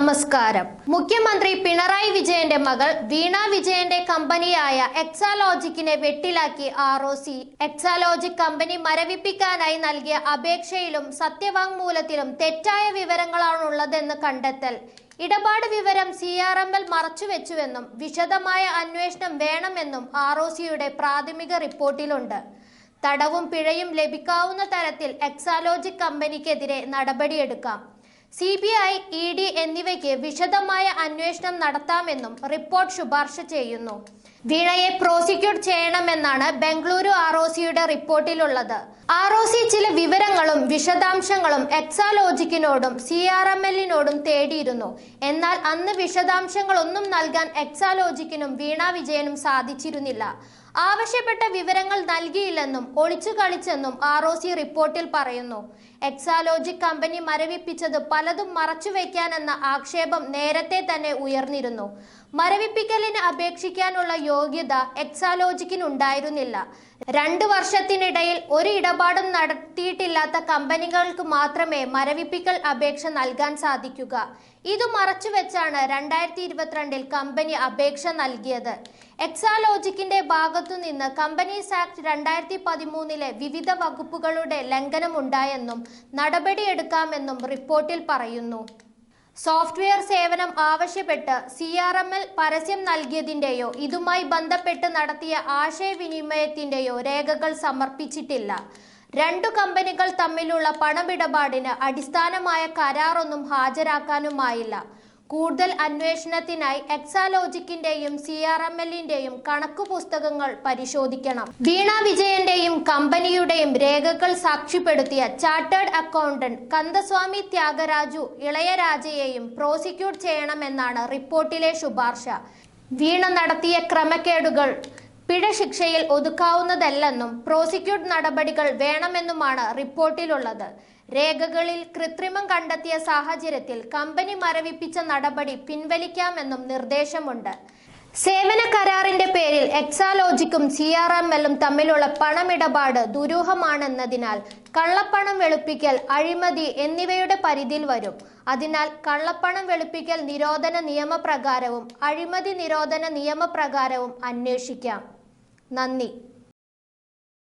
സമരം മുഖ്യമന്ത്രി പിണറായി വിജയന്റെ മകൾ വീണ വിജയന്റെ കമ്പനിയായ എക്സാലോജിക്കിനെ വെട്ടിലാക്കി R O C. Exalogic company മരവിപ്പിക്കാനായി നൽകിയ അപേക്ഷയിലും സത്യവാങ്മൂലത്തിലും തെറ്റായ വിവരങ്ങളാണുള്ളതെന്ന് കണ്ടെത്തൽ. ഇടപാട് വിവരം സി ആർ എം എൽ മറച്ചുവെച്ചുവെന്നും വിശദമായ അന്വേഷണം വേണമെന്നും ആർ ഒ സിയുടെ പ്രാഥമിക റിപ്പോർട്ടിലുണ്ട്. തടവും പിഴയും ലഭിക്കാവുന്ന തരത്തിൽ എക്സാലോജിക് കമ്പനിക്കെതിരെ നടപടിയെടുക്കാം. C B I E D എന്നിവയ്ക്ക് വിശദമായ അന്വേഷണം നടത്താമെന്നും റിപ്പോർട്ട് ശുപാർശ ചെയ്യുന്നു. വീണയെ പ്രോസിക്യൂട്ട് ചെയ്യണമെന്നാണ് ബംഗളൂരു ആർ ഒ സിയുടെ റിപ്പോർട്ടിലുള്ളത്. ആർ ഒ സി ചില വിവരങ്ങളും വിശദാംശങ്ങളും എക്സാലോജിക്കിനോടും സി ആർ എം എല്ലിനോടും തേടിയിരുന്നു. എന്നാൽ അന്ന് വിശദാംശങ്ങളൊന്നും നൽകാൻ എക്സാലോജിക്കിനും വീണ വിജയനും സാധിച്ചിരുന്നില്ല. ആവശ്യപ്പെട്ട വിവരങ്ങൾ നൽകിയില്ലെന്നും ഒളിച്ചു കളിച്ചെന്നും ആർ ഒ സി റിപ്പോർട്ടിൽ പറയുന്നു. എക്സാലോജിക് കമ്പനി മരവിപ്പിച്ചത് പലതും മറച്ചുവെക്കാനെന്ന ആക്ഷേപം നേരത്തെ തന്നെ ഉയർന്നിരുന്നു. മരവിപ്പിക്കലിന് അപേക്ഷിക്കാനുള്ള യോഗ്യത എക്സാലോജിക്കിനുണ്ടായിരുന്നില്ല. രണ്ട് വർഷത്തിനിടയിൽ ഒരു ഇടപാടും നടത്തിയിട്ടില്ലാത്ത കമ്പനികൾക്ക് മാത്രമേ മരവിപ്പിക്കൽ അപേക്ഷ നൽകാൻ സാധിക്കുക. ഇത് മറച്ചുവെച്ചാണ് രണ്ടായിരത്തി ഇരുപത്തിരണ്ടിൽ കമ്പനി അപേക്ഷ നൽകിയത്. എക്സാലോജിക്കിന്റെ ഭാഗത്തു നിന്ന് കമ്പനീസ് ആക്ട് രണ്ടായിരത്തി പതിമൂന്നിലെ വിവിധ വകുപ്പുകളുടെ ലംഘനമുണ്ടായെന്നും നടപടിയെടുക്കാമെന്നും റിപ്പോർട്ടിൽ പറയുന്നു. സോഫ്റ്റ്വെയർ സേവനം ആവശ്യപ്പെട്ട് സി ആർ എം എൽ പരസ്യം നൽകിയതിന്റെയോ ഇതുമായി ബന്ധപ്പെട്ട് നടത്തിയ ആശയവിനിമയത്തിന്റെയോ രേഖകൾ സമർപ്പിച്ചിട്ടില്ല. രണ്ടു കമ്പനികൾ തമ്മിലുള്ള പണമിടപാടിന് അടിസ്ഥാനമായ കരാറൊന്നും ഹാജരാക്കാനുമായില്ല. കൂടുതൽ അന്വേഷണത്തിനായി എക്സാലോജിക്കിന്റെയും സി ആർ എം എല്ലിന്റെയും കണക്കു പുസ്തകങ്ങൾ പരിശോധിക്കണം. വീണ വിജയന്റെയും കമ്പനിയുടെയും രേഖകൾ സാക്ഷ്യപ്പെടുത്തിയ ചാർട്ടേഡ് അക്കൗണ്ടന്റ് കന്ദസ്വാമി ത്യാഗരാജു ഇളയരാജയെയും പ്രോസിക്യൂട്ട് ചെയ്യണമെന്നാണ് റിപ്പോർട്ടിലെ ശുപാർശ. വീണ നടത്തിയ ക്രമക്കേടുകൾ പിഴ ശിക്ഷയിൽ ഒതുക്കാവുന്നതല്ലെന്നും പ്രോസിക്യൂട്ട് നടപടികൾ വേണമെന്നുമാണ് റിപ്പോർട്ടിലുള്ളത്. രേഖകളിൽ കൃത്രിമം കണ്ടെത്തിയ സാഹചര്യത്തിൽ കമ്പനി മരവിപ്പിച്ച നടപടി പിൻവലിക്കാമെന്നും നിർദ്ദേശമുണ്ട്. സേവന കരാറിന്റെ പേരിൽ എക്സാലോജിക്കും സി ആർ എം എല്ലും തമ്മിലുള്ള പണമിടപാട് ദുരൂഹമാണെന്നതിനാൽ കള്ളപ്പണം വെളുപ്പിക്കൽ അഴിമതി എന്നിവയുടെ പരിധിയിൽ വരും. അതിനാൽ കള്ളപ്പണം വെളുപ്പിക്കൽ നിരോധന നിയമപ്രകാരവും അഴിമതി നിരോധന നിയമപ്രകാരവും അന്വേഷിക്കാം. നന്ദി.